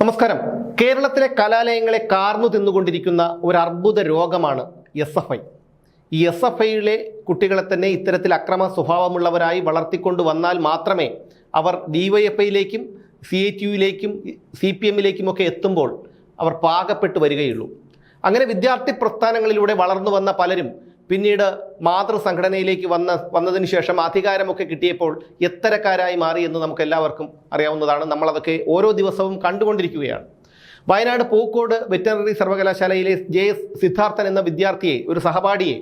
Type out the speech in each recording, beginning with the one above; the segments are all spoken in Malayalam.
നമസ്കാരം. കേരളത്തിലെ കലാലയങ്ങളെ കാർന്നു തിന്നുകൊണ്ടിരിക്കുന്ന ഒരു അർബുദ രോഗമാണ് എസ് എഫ് ഐ. ഈ എസ് എഫ് ഐയിലെ കുട്ടികളെ തന്നെ ഇത്തരത്തിൽ അക്രമ സ്വഭാവമുള്ളവരായി വളർത്തിക്കൊണ്ട് വന്നാൽ മാത്രമേ അവർ ഡിവൈഎഫ്ഐയിലേക്കും സി എ ടിയുയിലേക്കും സി പി എമ്മിലേക്കുമൊക്കെ എത്തുമ്പോൾ അവർ പാകപ്പെട്ട് വരികയുള്ളൂ. അങ്ങനെ വിദ്യാർത്ഥി പ്രസ്ഥാനങ്ങളിലൂടെ വളർന്നു വന്ന പലരും പിന്നീട് മാതൃസംഘടനയിലേക്ക് വന്ന വന്നതിന് ശേഷം അധികാരമൊക്കെ കിട്ടിയപ്പോൾ എത്തരക്കാരായി മാറി എന്ന് നമുക്ക് എല്ലാവർക്കും അറിയാവുന്നതാണ്. നമ്മളതൊക്കെ ഓരോ ദിവസവും കണ്ടുകൊണ്ടിരിക്കുകയാണ്. വയനാട് പൂക്കോട് വെറ്ററിനറി സർവകലാശാലയിലെ ജെ എസ് സിദ്ധാർത്ഥൻ എന്ന വിദ്യാർത്ഥിയെ ഒരു സഹപാഠിയെ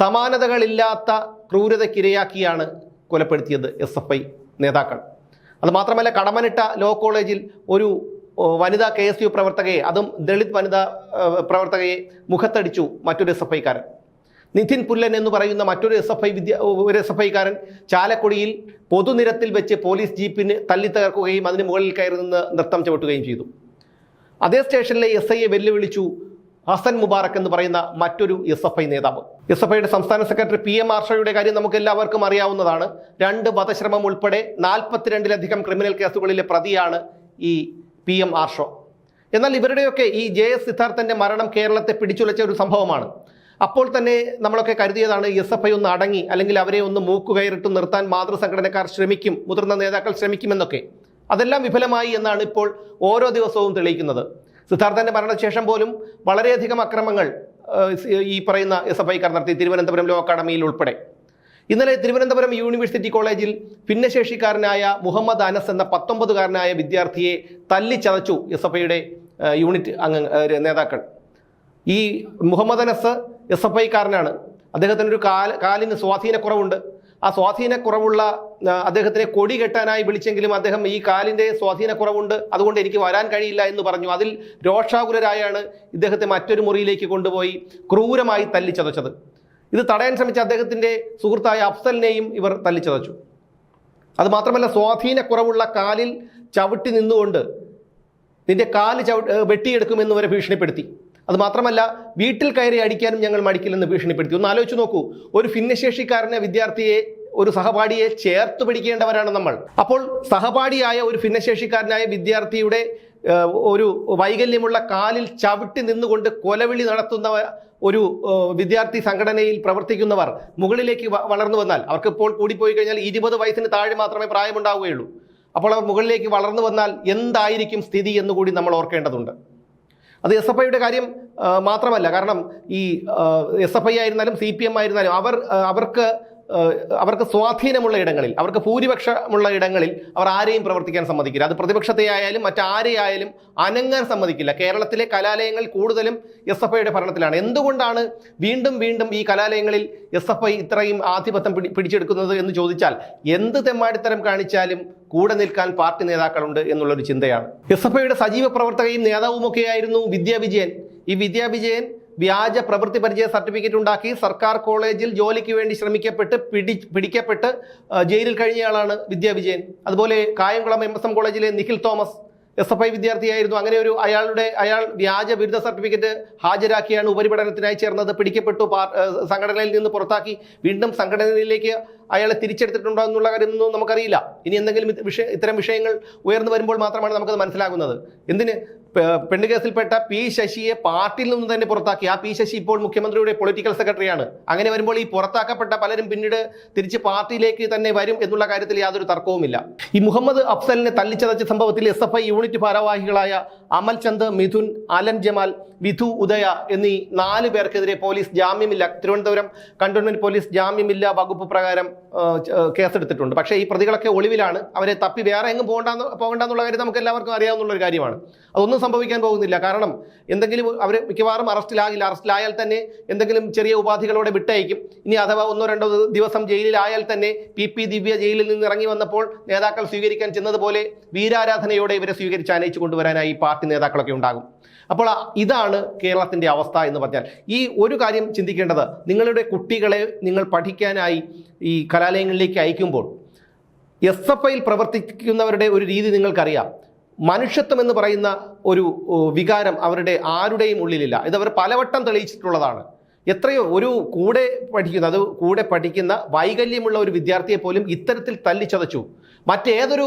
സമാനതകളില്ലാത്ത ക്രൂരതയ്ക്കിരയാക്കിയാണ് കൊലപ്പെടുത്തിയത് എസ് എഫ് ഐ നേതാക്കൾ. അതുമാത്രമല്ല കടമനിട്ട ലോ കോളേജിൽ ഒരു വനിതാ കെ എസ് യു പ്രവർത്തകയെ അതും ദളിത് വനിതാ പ്രവർത്തകയെ മുഖത്തടിച്ചു മറ്റൊരു എസ് എഫ് ഐക്കാരൻ. നിതിൻ പുല്ലൻ എന്ന് പറയുന്ന മറ്റൊരു എസ് എഫ് ഐ വിദ്യ ഒരു എസ് എഫ് ഐക്കാരൻ ചാലക്കുടിയിൽ പൊതുനിരത്തിൽ വെച്ച് പോലീസ് ജീപ്പിന് തല്ലിത്തകർക്കുകയും അതിന് മുകളിൽ കയറി നിന്ന് നൃത്തം ചവിട്ടുകയും ചെയ്തു. അതേ സ്റ്റേഷനിലെ എസ് ഐയെ വെല്ലുവിളിച്ചു ഹസൻ മുബാറക് എന്ന് പറയുന്ന മറ്റൊരു എസ് എഫ് ഐ നേതാവ്. എസ് എഫ് ഐയുടെ സംസ്ഥാന സെക്രട്ടറി പി എം ആർഷയുടെ കാര്യം നമുക്ക് എല്ലാവർക്കും അറിയാവുന്നതാണ്. രണ്ട് വധശ്രമം ഉൾപ്പെടെ നാൽപ്പത്തിരണ്ടിലധികം ക്രിമിനൽ കേസുകളിലെ പ്രതിയാണ് ഈ പി എം ആർഷോ എന്നാൽ ഇവരുടെയൊക്കെ ഈ ജെ എസ് സിദ്ധാർത്ഥന്റെ മരണം കേരളത്തെ പിടിച്ചുലച്ച ഒരു സംഭവമാണ്. അപ്പോൾ തന്നെ നമ്മളൊക്കെ കരുതിയതാണ് എസ് എഫ് ഐ ഒന്ന് അടങ്ങി അല്ലെങ്കിൽ അവരെ ഒന്ന് മൂക്കുകയറിട്ട് നിർത്താൻ മാതൃസംഘടനക്കാർ ശ്രമിക്കും മുതിർന്ന നേതാക്കൾ ശ്രമിക്കുമെന്നൊക്കെ. അതെല്ലാം വിഫലമായി എന്നാണ് ഇപ്പോൾ ഓരോ ദിവസവും തെളിയിക്കുന്നത്. സിദ്ധാർത്ഥന്റെ മരണശേഷം പോലും വളരെയധികം അക്രമങ്ങൾ ഈ പറയുന്ന എസ് എഫ് ഐക്കാർ നടത്തി തിരുവനന്തപുരം ലോ അക്കാഡമിയിൽ ഉൾപ്പെടെ. ഇന്നലെ തിരുവനന്തപുരം യൂണിവേഴ്സിറ്റി കോളേജിൽ ഭിന്നശേഷിക്കാരനായ മുഹമ്മദ് അനസ് എന്ന പത്തൊമ്പതുകാരനായ വിദ്യാർത്ഥിയെ തല്ലിച്ചതച്ചു എസ് എഫ് ഐയുടെ യൂണിറ്റ് അംഗ നേതാക്കൾ. ഈ മുഹമ്മദ് അനസ് എസ് എഫ് ഐക്കാരനാണ്. അദ്ദേഹത്തിനൊരു കാൽ കാലിന് സ്വാധീനക്കുറവുണ്ട്. ആ സ്വാധീനക്കുറവുള്ള അദ്ദേഹത്തിനെ കൊടി കെട്ടാനായി വിളിച്ചെങ്കിലും അദ്ദേഹം ഈ കാലിന്റെ സ്വാധീനക്കുറവുണ്ട്. അതുകൊണ്ട് എനിക്ക് വരാൻ കഴിയില്ല എന്ന് പറഞ്ഞു. അതിൽ രോഷാകുലരായാണ് ഇദ്ദേഹത്തെ മറ്റൊരു മുറിയിലേക്ക് കൊണ്ടുപോയി ക്രൂരമായി തല്ലിച്ചതച്ചത് ഇത് തടയാൻ ശ്രമിച്ച അദ്ദേഹത്തിന്റെ സുഹൃത്തായ അഫ്സലിനെയും ഇവർ തല്ലിച്ചതച്ചു അതുമാത്രമല്ല സ്വാധീനക്കുറവുള്ള കാലിൽ ചവിട്ടി നിന്നുകൊണ്ട് നിന്റെ കാൽ ചവി വെട്ടിയെടുക്കുമെന്ന് വരെ ഭീഷണിപ്പെടുത്തി. അത് മാത്രമല്ല വീട്ടിൽ കയറി അടിക്കാനും ഞങ്ങൾ മടിക്കില്ലെന്ന് ഭീഷണിപ്പെടുത്തി. ഒന്ന് ആലോചിച്ച് നോക്കൂ ഒരു ഭിന്നശേഷിക്കാരനെ വിദ്യാർത്ഥിയെ ഒരു സഹപാഠിയെ ചേർത്ത് പിടിക്കേണ്ടവരാണ് നമ്മൾ. അപ്പോൾ സഹപാഠിയായ ഒരു ഭിന്നശേഷിക്കാരനായ വിദ്യാർത്ഥിയുടെ ഒരു വൈകല്യമുള്ള കാലിൽ ചവിട്ടി നിന്നുകൊണ്ട് കൊലവിളി നടത്തുന്ന ഒരു വിദ്യാർത്ഥി സംഘടനയിൽ പ്രവർത്തിക്കുന്നവർ മുകളിലേക്ക് വളർന്നു വന്നാൽ അവർക്ക് ഇപ്പോൾ കൂടിപ്പോയി കഴിഞ്ഞാൽ ഇരുപത് വയസ്സിന് താഴെ മാത്രമേ പ്രായമുണ്ടാവുകയുള്ളൂ. അപ്പോൾ അവർ മുകളിലേക്ക് വളർന്നു വന്നാൽ എന്തായിരിക്കും സ്ഥിതി എന്നുകൂടി നമ്മൾ ഓർക്കേണ്ടതുണ്ട്. അത് എസ് എഫ് ഐയുടെ കാര്യം മാത്രമല്ല. കാരണം ഈ എസ് എഫ് ഐ ആയിരുന്നാലും സി പി എം ആയിരുന്നാലും അവർ അവർക്ക് അവർക്ക് സ്വാധീനമുള്ള ഇടങ്ങളിൽ അവർക്ക് ഭൂരിപക്ഷമുള്ള ഇടങ്ങളിൽ അവർ ആരെയും പ്രവർത്തിക്കാൻ സമ്മതിക്കില്ല. അത് പ്രതിപക്ഷത്തെ ആയാലും മറ്റാരെയായാലും അനങ്ങാൻ സമ്മതിക്കില്ല. കേരളത്തിലെ കലാലയങ്ങൾ കൂടുതലും എസ് എഫ് ഐയുടെ ഭരണത്തിലാണ്. എന്തുകൊണ്ടാണ് വീണ്ടും വീണ്ടും ഈ കലാലയങ്ങളിൽ എസ് എഫ് ഐ ഇത്രയും ആധിപത്യം പിടി പിടിച്ചെടുക്കുന്നത് എന്ന് ചോദിച്ചാൽ എന്ത് തെമ്മാടിത്തരം കാണിച്ചാലും കൂടെ നിൽക്കാൻ പാർട്ടി നേതാക്കളുണ്ട് എന്നുള്ളൊരു ചിന്തയാണ്. എസ് എഫ് ഐയുടെ സജീവ പ്രവർത്തകയും നേതാവുമൊക്കെയായിരുന്നു വിദ്യാ വിജയൻ. ഈ വിദ്യാ വിജയൻ വ്യാജ പ്രവൃത്തി പരിചയ സർട്ടിഫിക്കറ്റ് ഉണ്ടാക്കി സർക്കാർ കോളേജിൽ ജോലിക്ക് വേണ്ടി ശ്രമിക്കപ്പെട്ട് പിടി പിടിക്കപ്പെട്ട് ജയിലിൽ കഴിഞ്ഞയാളാണ് വിദ്യാ വിജയൻ. അതുപോലെ കായംകുളം എം എസ് എം കോളേജിലെ Nikhil Thomas S F I വിദ്യാർത്ഥിയായിരുന്നു. അങ്ങനെ ഒരു അയാളുടെ അയാൾ വ്യാജ ബിരുദ സർട്ടിഫിക്കറ്റ് ഹാജരാക്കിയാണ് ഉപരിപഠനത്തിനായി ചേർന്നത്. പിടിക്കപ്പെട്ടു സംഘടനയിൽ നിന്ന് പുറത്താക്കി. വീണ്ടും സംഘടനയിലേക്ക് അയാളെ തിരിച്ചെടുത്തിട്ടുണ്ടോ എന്നുള്ള കാര്യമൊന്നും നമുക്കറിയില്ല. ഇനി എന്തെങ്കിലും വിഷയ ഇത്തരം വിഷയങ്ങൾ ഉയർന്നു വരുമ്പോൾ മാത്രമാണ് നമുക്കത് മനസ്സിലാകുന്നത്. എന്തിന്? പെണ്ണ് കേസിൽപ്പെട്ട പി ശശിയെ പാർട്ടിയിൽ നിന്ന് തന്നെ പുറത്താക്കി. ആ പി ശശി ഇപ്പോൾ മുഖ്യമന്ത്രിയുടെ പൊളിറ്റിക്കൽ സെക്രട്ടറിയാണ്. അങ്ങനെ വരുമ്പോൾ ഈ പുറത്താക്കപ്പെട്ട പലരും പിന്നീട് തിരിച്ച് പാർട്ടിയിലേക്ക് തന്നെ വരും എന്നുള്ള കാര്യത്തിൽ യാതൊരു തർക്കവുമില്ല. ഈ മുഹമ്മദ് അഫ്സലിനെ തല്ലിച്ചതച്ച സംഭവത്തിൽ എസ് എഫ് ഐ യൂണിറ്റ് ഭാരവാഹികളായ അമൽ ചന്ദ് മിഥുൻ അലൻ ജമാൽ വിധു ഉദയ എന്നീ നാല് പേർക്കെതിരെ പോലീസ് ജാമ്യമില്ല. തിരുവനന്തപുരം കണ്ടോൺമെന്റ് പോലീസ് ജാമ്യമില്ല വകുപ്പ് പ്രകാരം കേസെടുത്തിട്ടുണ്ട്. പക്ഷേ ഈ പ്രതികളൊക്കെ ഒളിവിലാണ്. അവരെ തപ്പി വേറെ എങ്ങും പോകണ്ടെന്ന് പോകണ്ടെന്നുള്ള കാര്യം നമുക്ക് എല്ലാവർക്കും അറിയാവുന്ന ഒരു കാര്യമാണ്. അതൊന്നും സംഭവിക്കാൻ പോകുന്നില്ല. കാരണം എന്തെങ്കിലും അവർ മിക്കവാറും അറസ്റ്റിലാകില്ല. അറസ്റ്റിലായാൽ തന്നെ എന്തെങ്കിലും ചെറിയ ഉപാധികളോടെ വിട്ടയക്കും. ഇനി അഥവാ ഒന്നോ രണ്ടോ ദിവസം ജയിലിലായാൽ തന്നെ പി. പി. ദിവ്യ ജയിലിൽ നിന്ന് ഇറങ്ങി വന്നപ്പോൾ നേതാക്കൾ സ്വീകരിക്കാൻ ചെന്നതുപോലെ വീരാരാധനയോടെ ഇവരെ സ്വീകരിച്ച് അനയിച്ചു കൊണ്ടുവരാനായി പാർട്ടി നേതാക്കളൊക്കെ ഉണ്ടാകും. അപ്പോൾ ഇതാണ് കേരളത്തിന്റെ അവസ്ഥ എന്ന് പറഞ്ഞാൽ. ഈ ഒരു കാര്യം ചിന്തിക്കേണ്ടത് നിങ്ങളുടെ കുട്ടികളെ നിങ്ങൾ പഠിക്കാനായി ഈ കലാലയങ്ങളിലേക്ക് അയക്കുമ്പോൾ എസ് എഫ് ഐയിൽ പ്രവർത്തിക്കുന്നവരുടെ ഒരു രീതി നിങ്ങൾക്കറിയാം. മനുഷ്യത്വം എന്ന് പറയുന്ന ഒരു വികാരം അവരുടെ ആരുടെയും ഉള്ളിലില്ല. ഇത് അവർ പലവട്ടം തെളിയിച്ചിട്ടുള്ളതാണ്. എത്രയോ ഒരു കൂടെ പഠിക്കുന്ന അത് കൂടെ പഠിക്കുന്ന വൈകല്യമുള്ള ഒരു വിദ്യാർത്ഥിയെ പോലും ഇത്തരത്തിൽ തല്ലിച്ചതച്ചു. മറ്റേതൊരു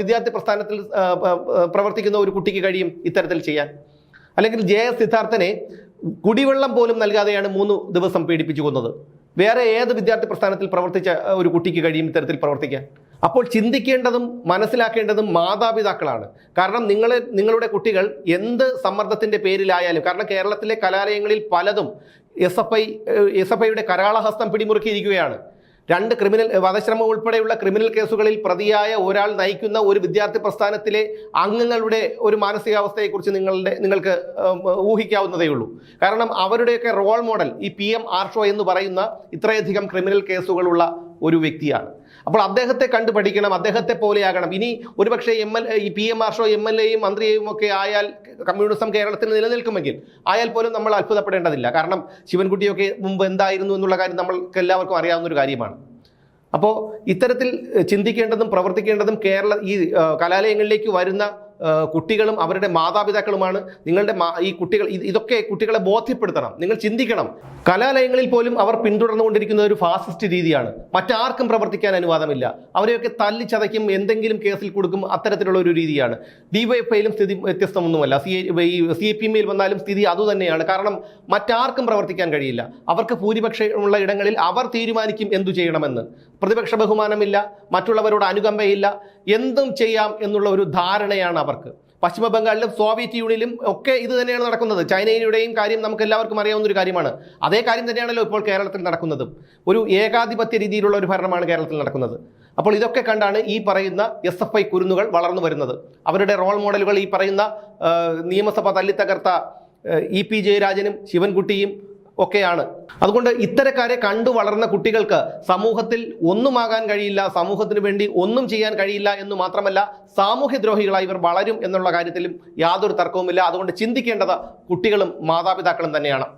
വിദ്യാർത്ഥി പ്രസ്ഥാനത്തിൽ പ്രവർത്തിക്കുന്ന ഒരു കുട്ടിക്ക് കഴിയും ഇത്തരത്തിൽ ചെയ്യാൻ? അല്ലെങ്കിൽ ജെ എസ് സിദ്ധാർത്ഥനെ കുടിവെള്ളം പോലും നൽകാതെയാണ് മൂന്ന് ദിവസം പീഡിപ്പിച്ചു കൊന്നത് വേറെ ഏത് വിദ്യാർത്ഥി പ്രസ്ഥാനത്തിൽ പ്രവർത്തിച്ച ഒരു കുട്ടിക്ക് കഴിയും ഇത്തരത്തിൽ പ്രവർത്തിക്കാൻ? അപ്പോൾ ചിന്തിക്കേണ്ടതും മനസ്സിലാക്കേണ്ടതും മാതാപിതാക്കളാണ്. കാരണം നിങ്ങൾ നിങ്ങളുടെ കുട്ടികൾ എന്ത് സമ്മർദ്ദത്തിന്റെ പേരിലായാലും കാരണം കേരളത്തിലെ കലാലയങ്ങളിൽ പലതും S F I S F ഐയുടെ കരാളഹസ്തം പിടിമുറുക്കിയിരിക്കുകയാണ്. രണ്ട് ക്രിമിനൽ വധശ്രമം ഉൾപ്പെടെയുള്ള ക്രിമിനൽ കേസുകളിൽ പ്രതിയായ ഒരാൾ നയിക്കുന്ന ഒരു വിദ്യാർത്ഥി പ്രസ്ഥാനത്തിലെ അംഗങ്ങളുടെ ഒരു മാനസികാവസ്ഥയെക്കുറിച്ച് നിങ്ങളുടെ നിങ്ങൾക്ക് ഊഹിക്കാവുന്നതേ ഉള്ളൂ. കാരണം അവരുടെയൊക്കെ റോൾ മോഡൽ ഈ പി എം ആർഷോ എന്ന് പറയുന്ന ഇത്രയധികം ക്രിമിനൽ കേസുകളുള്ള ഒരു വ്യക്തിയാണ്. അപ്പോൾ അദ്ദേഹത്തെ കണ്ട് പഠിക്കണം അദ്ദേഹത്തെ പോലെയാകണം. ഇനി ഒരുപക്ഷെ എം എൽ ഈ P M Arsho M L എയും മന്ത്രിയെയും ഒക്കെ ആയാൽ കമ്മ്യൂണിസം കേരളത്തിൽ നിലനിൽക്കുമെങ്കിൽ ആയാൽ പോലും നമ്മൾ അത്ഭുതപ്പെടേണ്ടതില്ല. കാരണം ശിവൻകുട്ടിയൊക്കെ മുമ്പ് എന്തായിരുന്നു എന്നുള്ള കാര്യം നമ്മൾക്ക് എല്ലാവർക്കും അറിയാവുന്ന ഒരു കാര്യമാണ്. അപ്പോൾ ഇത്തരത്തിൽ ചിന്തിക്കേണ്ടതും പ്രവർത്തിക്കേണ്ടതും കേരള ഈ കലാലയങ്ങളിലേക്ക് വരുന്ന കുട്ടികളും അവരുടെ മാതാപിതാക്കളുമാണ്. നിങ്ങളുടെ ഈ കുട്ടികൾ ഇതൊക്കെ കുട്ടികളെ ബോധ്യപ്പെടുത്തണം. നിങ്ങൾ ചിന്തിക്കണം. കലാലയങ്ങളിൽ പോലും അവർ പിന്തുടർന്നുകൊണ്ടിരിക്കുന്ന ഒരു ഫാസിസ്റ്റ് രീതിയാണ്. മറ്റാർക്കും പ്രവർത്തിക്കാൻ അനുവാദമില്ല. അവരെയൊക്കെ തല്ലിച്ചതയ്ക്കും എന്തെങ്കിലും കേസിൽ കൊടുക്കും അത്തരത്തിലുള്ള ഒരു രീതിയാണ്. ഡിവൈഎഫ്ഐയിലും സ്ഥിതി വ്യത്യസ്തമൊന്നുമല്ല. സി ഈ സി പി എമ്മിൽ വന്നാലും സ്ഥിതി അതുതന്നെയാണ്. കാരണം മറ്റാർക്കും പ്രവർത്തിക്കാൻ കഴിയില്ല. അവർക്ക് ഭൂരിപക്ഷമുള്ള ഇടങ്ങളിൽ അവർ തീരുമാനിക്കും എന്തു ചെയ്യണമെന്ന്. പ്രതിപക്ഷ ബഹുമാനമില്ല. മറ്റുള്ളവരോട് അനുകമ്പയില്ല. എന്തും ചെയ്യാം എന്നുള്ള ഒരു ധാരണയാണ് അവർക്ക്. പശ്ചിമ ബംഗാളിലും സോവിയറ്റ് യൂണിയനിലും ഒക്കെ ഇത് തന്നെയാണ് നടക്കുന്നത്. ചൈനയുടെയും കാര്യം നമുക്ക് എല്ലാവർക്കും അറിയാവുന്ന ഒരു കാര്യമാണ്. അതേ കാര്യം തന്നെയാണല്ലോ ഇപ്പോൾ കേരളത്തിൽ നടക്കുന്നത്. ഒരു ഏകാധിപത്യ രീതിയിലുള്ള ഒരു ഭരണമാണ് കേരളത്തിൽ നടക്കുന്നത്. അപ്പോൾ ഇതൊക്കെ കണ്ടാണ് ഈ പറയുന്ന എസ് എഫ് ഐ കുരുന്നുകൾ വളർന്നു വരുന്നത്. അവരുടെ റോൾ മോഡലുകൾ ഈ പറയുന്ന നിയമസഭ തല്ലിത്തകർത്ത ഇ പി ജയരാജനും ശിവൻകുട്ടിയും ഒക്കെയാണ്. അതുകൊണ്ട് ഇത്തരക്കാരെ കണ്ടു വളർന്ന കുട്ടികൾക്ക് സമൂഹത്തിൽ ഒന്നുമാകാൻ കഴിയില്ല സമൂഹത്തിന് വേണ്ടി ഒന്നും ചെയ്യാൻ കഴിയില്ല എന്ന് മാത്രമല്ല സാമൂഹ്യദ്രോഹികളായി ഇവർ വളരും എന്നുള്ള കാര്യത്തിലും യാതൊരു തർക്കവുമില്ല. അതുകൊണ്ട് ചിന്തിക്കേണ്ടത് കുട്ടികളും മാതാപിതാക്കളും തന്നെയാണ്.